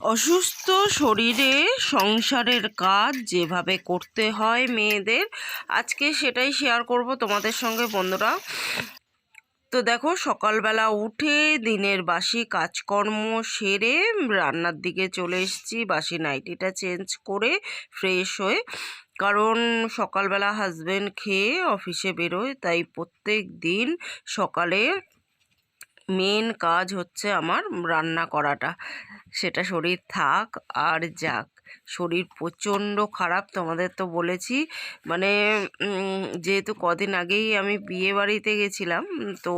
অসুস্থ শরীরে সংসারের কাজ যেভাবে করতে হয় মেয়েদের, আজকে সেটাই শেয়ার করব তোমাদের সঙ্গে বন্ধুরা। তো দেখো, সকালবেলা উঠে দিনের বাসি কাজকর্ম সেরে রান্নার দিকে চলে এসেছি, বাসি নাইটিটা চেঞ্জ করে ফ্রেশ হয়ে। কারণ সকালবেলা হাজব্যান্ড খেয়ে অফিসে বেরোয়, তাই প্রত্যেক দিন সকালে মেন কাজ হচ্ছে আমার রান্না করাটা। সেটা শরীর থাক আর যাক। শরীর প্রচণ্ড খারাপ তোমাদের তো বলেছি। মানে যেহেতু কদিন আগেই আমি বিয়ে বাড়িতে গেছিলাম, তো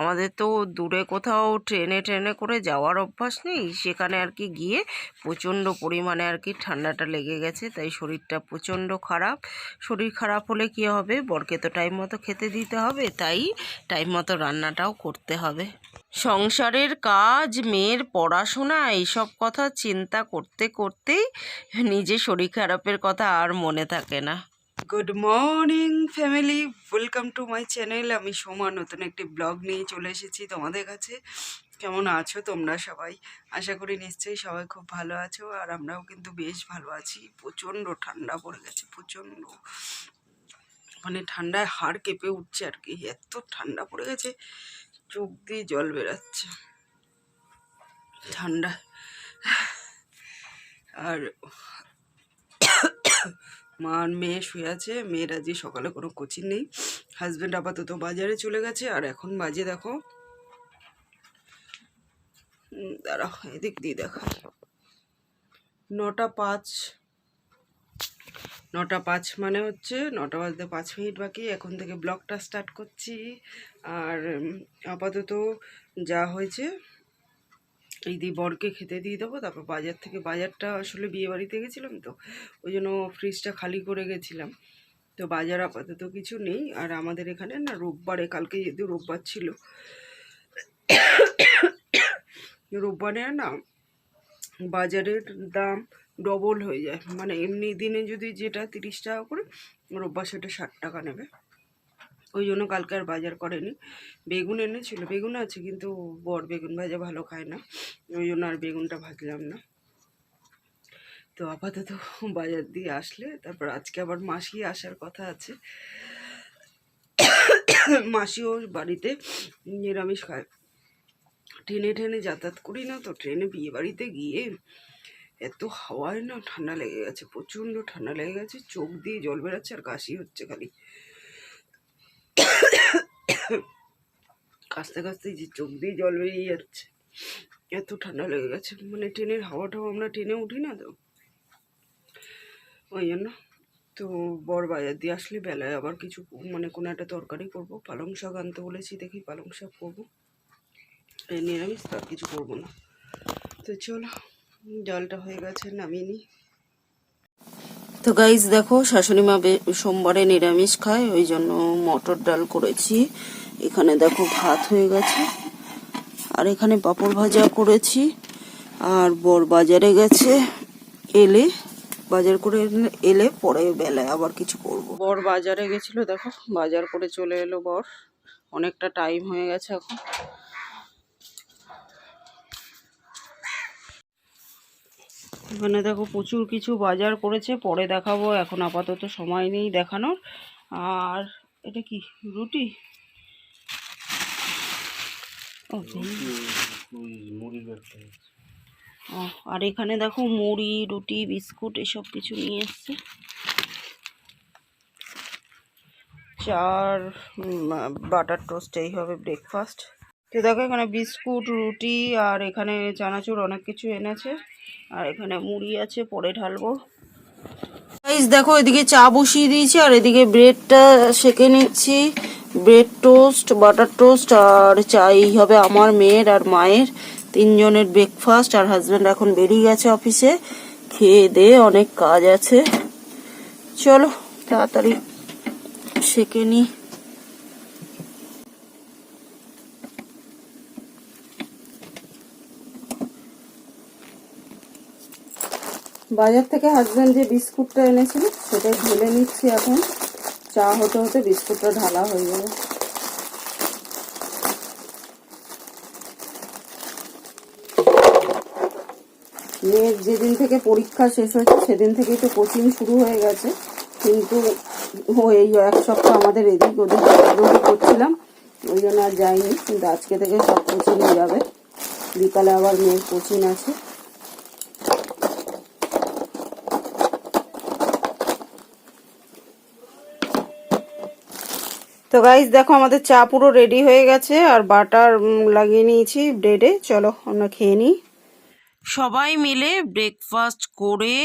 আমাদের তো দূরে কোথাও ট্রেনে ট্রেনে করে যাওয়ার অভ্যাস নেই। সেখানে আর কি গিয়ে প্রচণ্ড পরিমাণে আর কি ঠান্ডাটা লেগে গেছে, তাই শরীরটা প্রচণ্ড খারাপ। শরীর খারাপ হলে কী হবে? বরকে তো টাইম মতো খেতে দিতে হবে, তাই টাইম মতো রান্নাটাও করতে হবে। সংসারের কাজ, মেয়ের পড়াশোনা, এইসব কথা চিন্তা করতে করতেই নিজে শরীর খারাপের কথা আর মনে থাকে না। Good morning family welcome to my channel আমি সোমা, নতুন একটি ব্লগ নিয়ে চলে এসেছি তোমাদের কাছে। কেমন আছো তোমরা সবাই? আশা করি নিশ্চয়ই সবাই খুব ভালো আছো, আর আমরাও কিন্তু বেশ ভালো আছি। প্রচণ্ড ঠান্ডা পড়ে গেছে, প্রচণ্ড। মানে ঠান্ডায় হাড় কেঁপে উঠছে আর কি, এত ঠান্ডা পড়ে গেছে, চোখ দিয়ে জল বেরাচ্ছে। ঠান্ডা। আর মা আর মেয়ে শুয়ে আছে, মেয়ের আজকে সকালে কোনো কোচিং নেই। হাজব্যান্ড আপাতত বাজারে চলে গেছে, আর এখন বাজে দেখো। দাঁড়া এদিক দিয়ে দেখা নটা পাঁচ। নটা পাঁচ মানে হচ্ছে, নটা বাজতে পাঁচ মিনিট বাকি, এখন থেকে ব্লগটা স্টার্ট করছি। আর আপাতত যা হয়েছে এই দিয়ে বরকে খেতে দিয়ে দেবো, তারপর বাজার থেকে, বাজারটা আসলে বিয়ে বাড়িতে গেছিলাম তো, ওই জন্য ফ্রিজটা খালি করে গেছিলাম। তো বাজার আপাতত কিছু নেই, আর আমাদের এখানে না রোববারে, কালকে যেহেতু রোববার ছিল, রোববারে না বাজারের দাম ডবল হয়ে যায়। মানে এমনি দিনে যদি যেটা তিরিশ টাকা করে রোববার সেটা ষাট টাকা নেবে। ওই জন্য কালকে আর বাজার করেনি। বেগুন এনেছিল, বেগুন আছে কিন্তু বর বেগুন ভাজা ভালো খায় না। ওই জন্য আর বেগুনটা ভাজলাম না। তো আপাতত বাজার দিয়ে আসলে, তারপর আজকে আবার মাসি আসার কথা আছে। মাসিও বাড়িতে নিরামিষ খায়। ট্রেনে ট্রেনে যাতায়াত করি না তো, ট্রেনে বিয়ে বাড়িতে গিয়ে এত হাওয়ায় না ঠান্ডা লেগে গেছে, প্রচণ্ড ঠান্ডা লেগে গেছে, চোখ দিয়ে জল বেরাচ্ছে আর কাশি হচ্ছে খালি। কাশতে কাশতে যে চোখ দিয়ে জল বেরিয়ে যাচ্ছে, এত ঠান্ডা লেগে গেছে মানে ট্রেনের হাওয়া হাওয়াটাও আমরা ট্রেনে উঠি না তো। ওই জন্য তো বর বাজার দিয়ে আসলে বেলায় আবার কিছু মানে কোনো একটা তরকারি করব, পালং শাক আনতে বলেছি, দেখি পালং শাক করব। নিরামিষ তো আর কিছু করব না। তো চলো। জলটা হয়ে গেছে, নামিয়ে নিই। তো গাইজ দেখো, শাশুড়ি মা সোমবারে নিরামিষ খায়, ওই জন্য মটর ডাল করেছি। এখানে দেখো ভাত হয়ে গেছে, আর এখানে পাঁপড় ভাজা করেছি, আর বর বাজারে গেছে এলে, বাজার করে এলে পরে বেলায় আবার কিছু করব। বর বাজারে গেছিল, দেখো, বাজার করে চলে এলো বর, অনেকটা টাইম হয়ে গেছে এখন। এখানে দেখো প্রচুর কিছু বাজার করেছে পরে দেখাবো এখন আপাতত সময় নেই দেখানোর। আর এটা কি রুটি? ও, আর এখানে দেখো মুড়ি রুটি বিস্কুট এসব কিছু নিয়ে এসছে। চার বাটার টোস্ট এই হবে ব্রেকফাস্ট। তো দেখো এখানে বিস্কুট, রুটি আর এখানে চানাচুর অনেক কিছু এনেছে। আর এখানে মুড়ি আছে, পরে ঢালবো। গাইস দেখো এদিকে চা বসিয়ে দিয়েছি আর এদিকে ব্রেডটা সেকে নিচ্ছি। ব্রেড টোস্ট, বাটার টোস্ট আর চা, এই হবে আমার মেয়ের আর মায়ের। তিনজনের ব্রেকফাস্ট আর হাজব্যান্ড এখন বেরিয়ে গেছে অফিসে খেয়ে দিয়ে অনেক কাজ আছে। চলো, তাড়াতাড়ি সেকে নিই বাজার থেকে হাজব্যান্ড যে বিস্কুটটা এনেছিল, সেটা ঢেলে নিচ্ছি এখন। চা হতে হতে বিস্কুটটা ঢালা হয়ে যাবে মেয়ের যেদিন থেকে পরীক্ষা শেষ হয়েছে, সেদিন থেকেই তো কোচিং শুরু হয়ে গেছে। কিন্তু ও এই এক সপ্তাহ আমাদের এদিক ওদিক করছিলাম, ওই জন্য আর যাইনি। কিন্তু আজকে থেকে সব কোচিংয়ে যাবে। বিকালে আবার মেয়ের কোচিং আছে। তো গাইজ দেখো আমাদের চা পুরো রেডি হয়ে গেছে আর বাটার লাগিয়ে নিয়েছি ব্রেডে চলো, আমরা খেয়ে নিই। সবাই মিলে ব্রেকফাস্ট করে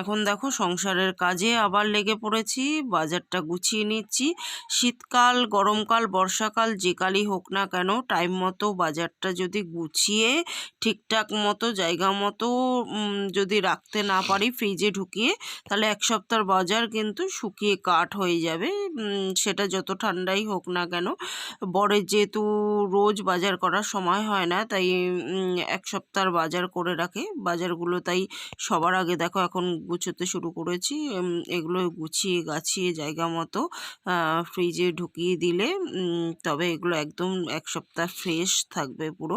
এখন দেখো সংসারের কাজে আবার লেগে পড়েছি, বাজারটা গুছিয়ে নিচ্ছি। শীতকাল, গরমকাল, বর্ষাকাল, যে কালই হোক না কেন টাইম মতো বাজারটা যদি গুছিয়ে, ঠিকঠাক মতো, জায়গা মতো যদি রাখতে না পারি ফ্রিজে ঢুকিয়ে, তাহলে এক সপ্তাহ বাজার কিন্তু শুকিয়ে কাঠ হয়ে যাবে। সেটা যত ঠান্ডাই হোক না কেন, বরের যেহেতু রোজ বাজার করার সময় হয় না, তাই এক সপ্তাহ বাজার করে রাখে। বাজারগুলো তাই সবার আগে দেখো এখন গুছোতে শুরু করেছি। এগুলো গুছিয়ে গাছিয়ে জায়গা মতো ফ্রিজে ঢুকিয়ে দিলে তবে এগুলো একদম এক সপ্তাহ ফ্রেশ থাকবে পুরো।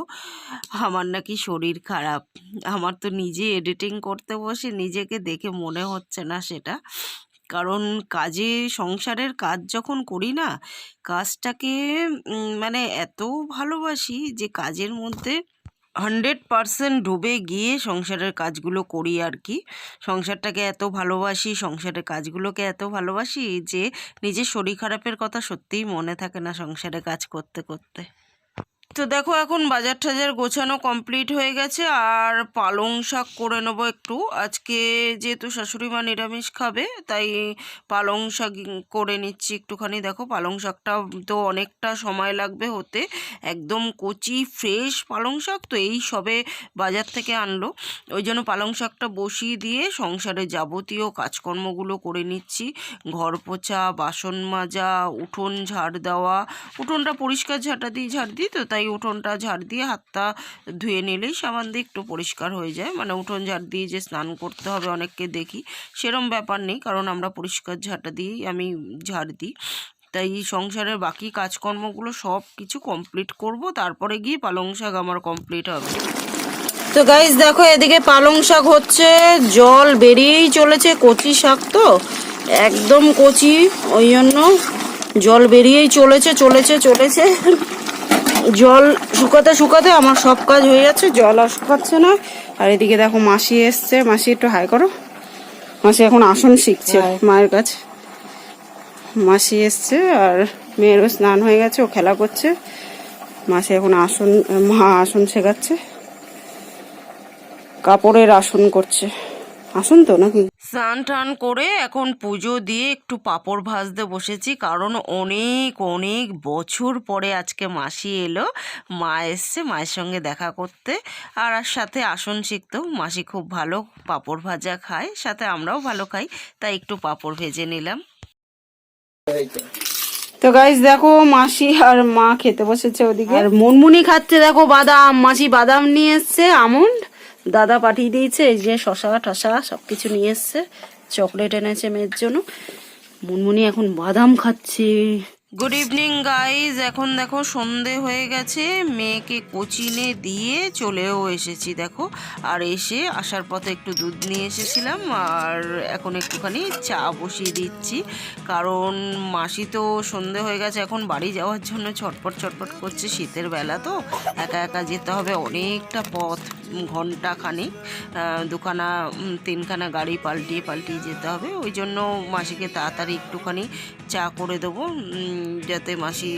আমার নাকি শরীর খারাপ। আমার তো নিজে এডিটিং করতে বসে নিজেকে দেখে মনে হচ্ছে না সেটা। কারণ কাজে, সংসারের কাজ যখন করি না, কাজটাকে মানে এত ভালোবাসি যে কাজের মধ্যে হান্ড্রেড পারসেন্ট ডুবে গিয়ে সংসারের কাজগুলো করি আর কি। সংসারটাকে এত ভালোবাসি, সংসারের কাজগুলোকে এত ভালোবাসি যে নিজের শরীর খারাপের কথা সত্যিই মনে থাকে না সংসারে কাজ করতে করতে। তো দেখো এখন বাজার টাজার গোছানো কমপ্লিট হয়ে গেছে, আর পালং শাক করে নেব একটু। আজকে যেহেতু শাশুড়ি মা নিরামিষ খাবে, তাই পালং শাক করে নিচ্ছি একটুখানি। দেখো পালং শাকটা তো অনেকটা সময় লাগবে হতে। একদম কচি ফ্রেশ পালং শাক তো এই সবে বাজার থেকে আনলো। ওই জন্য পালং শাকটা বসিয়ে দিয়ে সংসারে যাবতীয় কাজকর্মগুলো করে নিচ্ছি। ঘর পোছা, বাসন মাজা, উঠোন ঝাড় দেওয়া। উঠোনটা পরিষ্কার ঝাঁটা দিই ঝাড় দিই তো, তাই উঠোনটা ঝাড় দিয়ে হাতটা ধুয়ে নিলেই সাবান দিয়ে একটু পরিষ্কার হয়ে যায়। মানে উঠোন ঝাড় দিয়ে যে স্নান করতে হবে অনেককে দেখি, সেরম ব্যাপার নেই কারণ আমরা পরিষ্কার ঝাড়টা দিয়েই আমি ঝাড় দিই। তাই সংসারের বাকি কাজকর্মগুলো সব কিছু কমপ্লিট করব, তারপরে গিয়ে পালং শাক আমার কমপ্লিট হবে। তো গাইজ দেখো এদিকে পালং শাক হচ্ছে, জল বেরিয়েই চলেছে, কচি শাক তো, একদম কচি, ওই জন্য জল বেরিয়েই চলেছে চলেছে চলেছে। জল শুকাতে শুকাতে আমার সব কাজ হয়ে যাচ্ছে জল আর শুকাচ্ছে না। আর এদিকে দেখো মাসি এসছে মাসি একটু হাই করো। মাসি এখন আসন শিখছে মায়ের কাছে মাসি এসছে আর মেয়েরও স্নান হয়ে গেছে ও খেলা করছে। মাসি এখন আসন মা আসন শেখাচ্ছে। কাপড়ের আসন করছে। আসন তো নাকি? স্নান টান করে এখন পুজো দিয়ে একটু পাঁপড় ভাজতে বসেছি কারণ অনেক অনেক বছর পরে আজকে মাসি এলো। মা এসছে মায়ের সঙ্গে দেখা করতে। আর আর সাথে আসন শিখতেও মাসি খুব ভালো পাঁপড় ভাজা খায় সাথে আমরাও ভালো খাই তাই একটু পাঁপড় ভেজে নিলাম। তো গাইজ দেখো মাসি আর মা খেতে বসেছে ওদিকে। আর মুনমুনি খাচ্ছে দেখো বাদাম। মাসি বাদাম নিয়ে এসছে আমন্ড। দাদা পাঠিয়ে দিয়েছে, এই যে শশা টশা সবকিছু নিয়ে এসছে। চকলেট এনেছে মেয়ের জন্য। মুনমুনি এখন বাদাম খাচ্ছে। গুড ইভিনিং গাইজ এখন দেখো সন্ধে হয়ে গেছে। মেয়েকে কোচিনে দিয়ে চলেও এসেছি, দেখো। আর এসে আসার পথে একটু দুধ নিয়ে এসেছিলাম, আর এখন একটুখানি চা বসিয়ে দিচ্ছি। কারণ মাসি তো সন্ধে হয়ে গেছে, এখন বাড়ি যাওয়ার জন্য ছটপট ছটপট করছে শীতের বেলা তো। একা একা যেতে হবে, অনেকটা পথ। ঘণ্টা খানিক দুখানা তিনখানা গাড়ি পাল্টিয়ে পাল্টিয়ে যেতে হবে। ওই জন্য মাসিকে তাড়াতাড়ি একটুখানি চা করে দেবো যাতে মাসি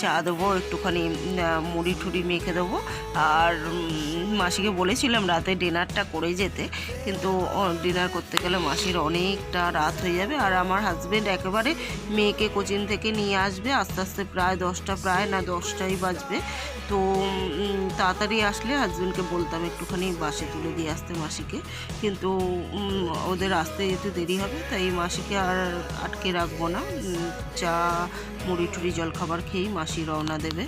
চা দেবো, একটুখানি মুড়ি ঠুড়ি মেখে দেবো। আর মাসিকে বলেছিলাম রাতে ডিনারটা করে যেতে, কিন্তু ডিনার করতে গেলে মাসির অনেকটা রাত হয়ে যাবে আর আমার হাজব্যান্ড একেবারে মেয়েকে কোচিং থেকে নিয়ে আসবে, আস্তে আস্তে প্রায় দশটা, প্রায় না দশটাই বাজবে। তো তাড়াতাড়ি আসলে হাজবেন্ডকে বলতাম একটুখানি বাসে তুলে দিয়ে আসতে মাসিকে, কিন্তু ওদের আসতে যেতে দেরি হবে, তাই মাসিকে আর আটকে রাখব না। চা মুড়ি টুড়ি জলখাবার খেয়েই মাসি রওনা দেবে।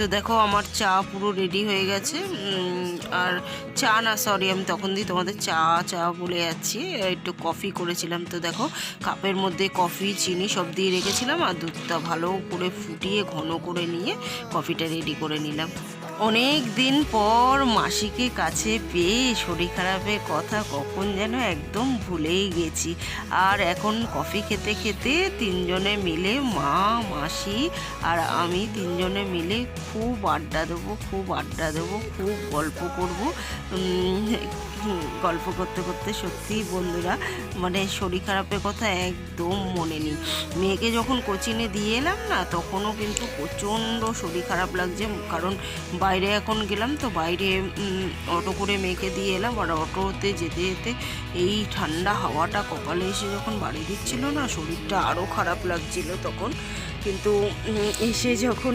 তো দেখো আমার চা পুরো রেডি হয়ে গেছে। আর চা না সরি আমি তখন দিয়ে তোমাদের চা চা বলে যাচ্ছি। একটু কফি করেছিলাম তো দেখো, কাপের মধ্যে কফি চিনি সব দিয়ে রেখেছিলাম আর দুধটা ভালো করে ফুটিয়ে ঘন করে নিয়ে কফিটা রেডি করে নিলাম। অনেক দিন পর মাসিকে কাছে পেয়ে শরীর খারাপের কথা কখন যেন একদম ভুলেই গেছি। আর এখন কফি খেতে খেতে তিনজনে মিলে মা, মাসি আর আমি তিনজনে মিলে খুব আড্ডা দেবো, খুব আড্ডা দেবো, খুব গল্প করব। গল্প করতে করতে সত্যিই বন্ধুরা মানে শরীর খারাপের কথা একদম মনে নেই। মেয়েকে যখন কোচিনে দিয়ে এলাম না, তখনও কিন্তু প্রচণ্ড শরীর খারাপ লাগছে। কারণ বাইরে এখন গেলাম তো, বাইরে অটো করে মেয়েকে দিয়ে এলাম। আর অটোতে যেতে যেতে এই ঠান্ডা হাওয়াটা কপালে এসে যখন বাড়ি দিচ্ছিল না, শরীরটা আরও খারাপ লাগছিল তখন। কিন্তু এসে যখন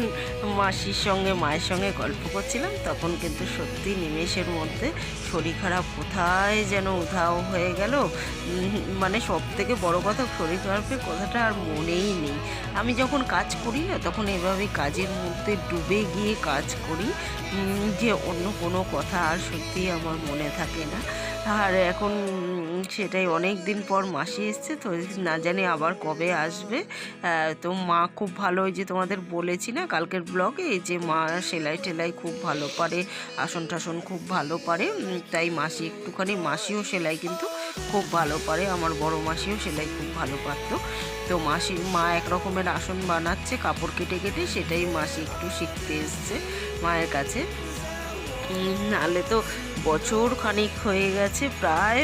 মাসির সঙ্গে, মায়ের সঙ্গে গল্প করছিলাম, তখন কিন্তু সত্যি নিমেষের মধ্যে শরীর খারাপ কোথায় যেন উধাও হয়ে গেল। মানে সব থেকে বড়ো কথা শরীর খারাপের কথাটা আর মনেই নেই। আমি যখন কাজ করি না, তখন এভাবে কাজের মধ্যে ডুবে গিয়ে কাজ করি যে অন্য কোনো কথা আর সত্যি আমার মনে থাকে না। আর এখন সেটাই অনেক দিন পর মাসি এসছে, তো না জানি আবার কবে আসবে। তো মা খুব ভালো ওই যে তোমাদের বলেছি না কালকের ব্লগে যে মা সেলাই টেলাই খুব ভালো পারে, আসন টাসন খুব ভালো পারে তাই মাসি একটুখানি মাসিও সেলাই কিন্তু খুব ভালো পারে, আমার বড় মাসিও সেলাই খুব ভালো পারতো। তো মাসি, মা এক রকমের আসন বানাচ্ছে, কাপড় কেটে কেটে সেটাই মাসি একটু শিখতে এসছে মায়ের কাছে। নাহলে তো বছর খানিক হয়ে গেছে, প্রায়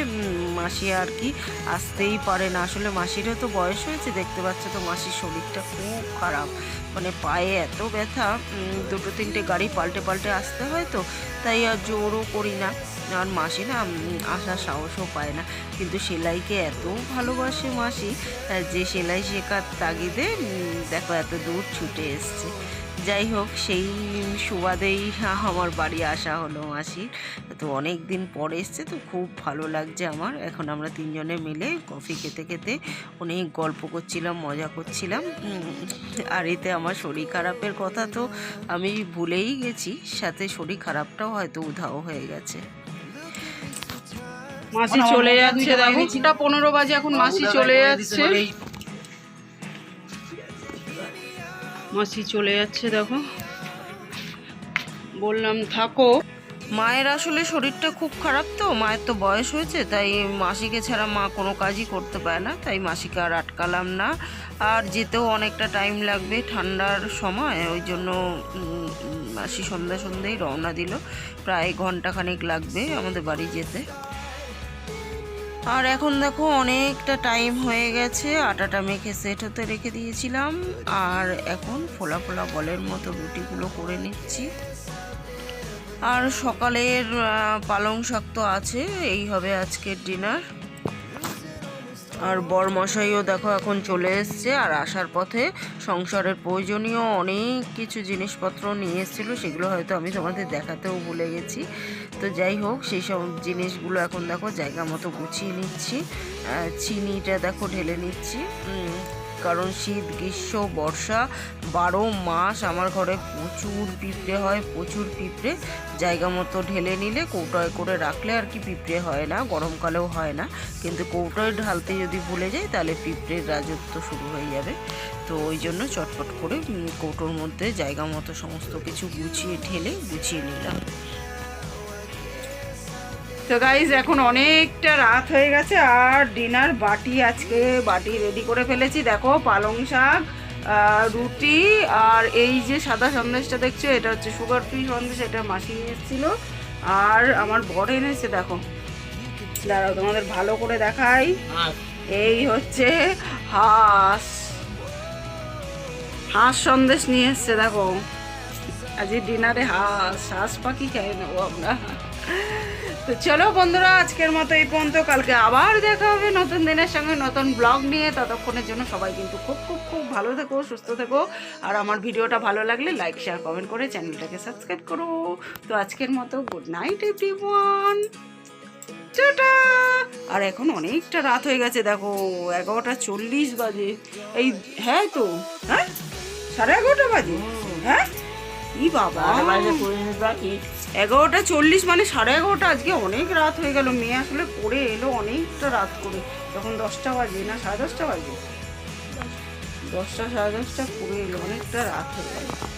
মাসি আর কি আসতেই পারে না। আসলে মাসিরও তো বয়স হয়েছে, দেখতে পাচ্ছ তো মাসির শরীরটা খুব খারাপ। মানে পায়ে এত ব্যথা দুটো তিনটে গাড়ি পাল্টে পাল্টে আসতে হয় তো, তাই আর জোরও করি না। আর মাসি না আসার সাহসও পায় না। কিন্তু সেলাইকে এত ভালোবাসে মাসি যে সেলাই শেখার তাগিদে দেখো এত দূর ছুটে এসছে। যাই হোক সেই সুবাদেই আমার বাড়ি আসা হলো মাসির। তো অনেক দিন পরে এসছে তো খুব ভালো লাগছে আমার। এখন আমরা তিনজনে মিলে কফি খেতে খেতে অনেক গল্প করছিলাম মজা করছিলাম। আর এতে আমার শরীর খারাপের কথা তো আমি ভুলেই গেছি সাথে শরীর খারাপটাও হয়তো উধাও হয়ে গেছে। মাসি চলে যাচ্ছে দেখো। পনেরো বাজে এখন মাসি চলে যাচ্ছে। মাসি চলে যাচ্ছে, দেখো। বললাম, থাকো। মায়ের আসলে শরীরটা খুব খারাপ তো, মায়ের তো বয়স হয়েছে, তাই মাসিকে ছাড়া মা কোনো কাজই করতে পারে না, তাই মাসিকে আর আটকালাম না। আর যেতেও অনেকটা টাইম লাগবে ঠান্ডার সময়, ওই জন্য মাসি সন্ধ্যা সন্ধ্যেই রওনা দিল। প্রায় ঘন্টাখানেক লাগবে আমাদের বাড়ি যেতে। আর এখন দেখো অনেকটা টাইম হয়ে গেছে। আটাটা মেখে সেট হতে রেখে দিয়েছিলাম। আর এখন ফোলা ফোলা বলের মতো রুটিগুলো করে নিচ্ছি। আর সকালের পালং শাক তো আছে, এই হবে আজকের ডিনার আর বর মশাইও দেখো এখন চলে এসছে, আর আসার পথে সংসারের প্রয়োজনীয় অনেক কিছু জিনিসপত্র নিয়ে এসেছিল, সেগুলো হয়তো আমি তোমাদের দেখাতেও ভুলে গেছি। তো যাই হোক, সেই সব জিনিসগুলো এখন দেখো জায়গা মতো গুছিয়ে নিচ্ছি। চিনিটা দেখো ঢেলে নিচ্ছি। কারণ শীত, গ্রীষ্ম, বর্ষা, বারো মাস আমার ঘরে প্রচুর পিঁপড়ে হয়, প্রচুর পিঁপড়ে। জায়গা মতো ঢেলে নিলে কৌটোয় করে রাখলে আর কি পিঁপড়ে হয় না, গরমকালেও হয় না। কিন্তু কৌটোয় ঢালতে যদি ভুলে যাই, তাহলে পিঁপড়ের রাজত্ব শুরু হয়ে যাবে। তো ওই জন্য চটপট করে কৌটোর মধ্যে জায়গা মতো সমস্ত কিছু গুছিয়ে, ঢেলে গুছিয়ে নিলাম। তো গাইজ এখন অনেকটা রাত হয়ে গেছে আর ডিনার বাটি আজকে বাটি রেডি করে ফেলেছি। দেখো পালং শাক রুটি আর এই যে সাদা সন্দেশটা দেখছ এটা হচ্ছে সুগার ফ্রি সন্দেশ এটা মাসি নিয়ে এসেছিল। আর আমার বড় এনেছে দেখো। দাঁড়াও তোমাদের ভালো করে দেখাই। এই হচ্ছে হাঁস। হাঁস সন্দেশ নিয়ে এসছে দেখো। আজকে ডিনারে হাঁস হাঁস পাখি খেয়ে নেব আমরা। তো চলো বন্ধুরা, আজকের মতো এই পর্যন্ত। কালকে আবার দেখা হবে নতুন দিনের সঙ্গে নতুন ব্লগ নিয়ে। ততক্ষণের জন্য সবাই কিন্তু খুব খুব খুব ভালো থেকো, সুস্থ থেকো। আর আমার ভিডিওটা ভালো লাগলে লাইক, শেয়ার, কমেন্ট করে চ্যানেলটাকে সাবস্ক্রাইব করো। তো আজকের মতো গুড নাইট এভরিওয়ান টাটা! আর এখন অনেকটা রাত হয়ে গেছে, দেখো, এগারোটা চল্লিশ বাজে। এই হ্যাঁ তো হ্যাঁ? সাড়ে এগারোটা বাজে হ্যাঁ? ই বাবা। এগারোটা চল্লিশ মানে সাড়ে এগারোটা, আজকে অনেক রাত হয়ে গেল। মেয়ে আসলে পড়ে এলো অনেকটা রাত করে। তখন দশটা বাজে না, সাড়ে দশটা বাজে? দশটা, সাড়ে দশটা পড়ে এলো, অনেকটা রাত হয়ে গেল।